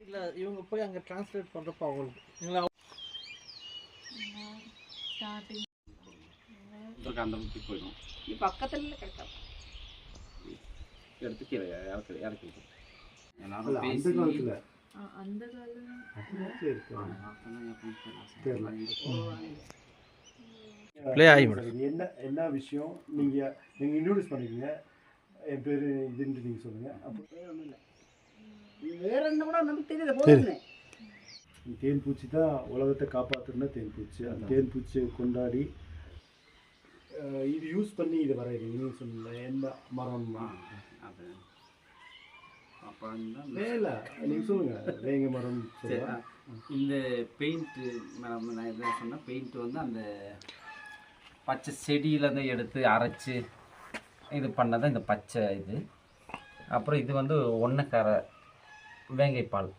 இல்லை இவங்க போய் அங்கே டிரான்ஸ்லேட் பண்ணுறப்போ அவங்களுக்கு. நீங்களா? அந்த பக்கம் போயிடும் பக்கத்துல கிடைக்காது. எடுத்து கீழே இறக்கி இறக்கி. இல்ல, எல்லாரும் அந்த பேசி அந்த. ப்ளே ஆகி என்ன என்ன விஷயம்? நீங்க நீங்க இன்ட்ரோடியூஸ் பண்ணிக்கங்க. என் பேரு இதுன்ட்டு நீங்க சொல்லுங்க. அப்போ வேற என்ன கூட நமக்கு தேன் பூச்சி தான் உலகத்தை காப்பாற்றுனா தேன் பூச்சி. அந்த தேன் பூச்சியை கொண்டாடி இது யூஸ் பண்ணி இதை வரைகிறீங்க நீங்க சொன்னீங்க என்ன மரம் அது அப்புறம் தான் வேலை நீங்க சொல்லுங்க. வேங்க மரம் இந்த பெயிண்ட்டு மேடம் நான் என்ன சொன்னேன் பெயிண்ட் வந்து அந்த பச்சை செடியிலேருந்து எடுத்து அரைச்சி இது பண்ணதான் இந்த பச்சை இது. அப்புறம் இது வந்து ஒன்றைக்கரை வேங்கைப்பால்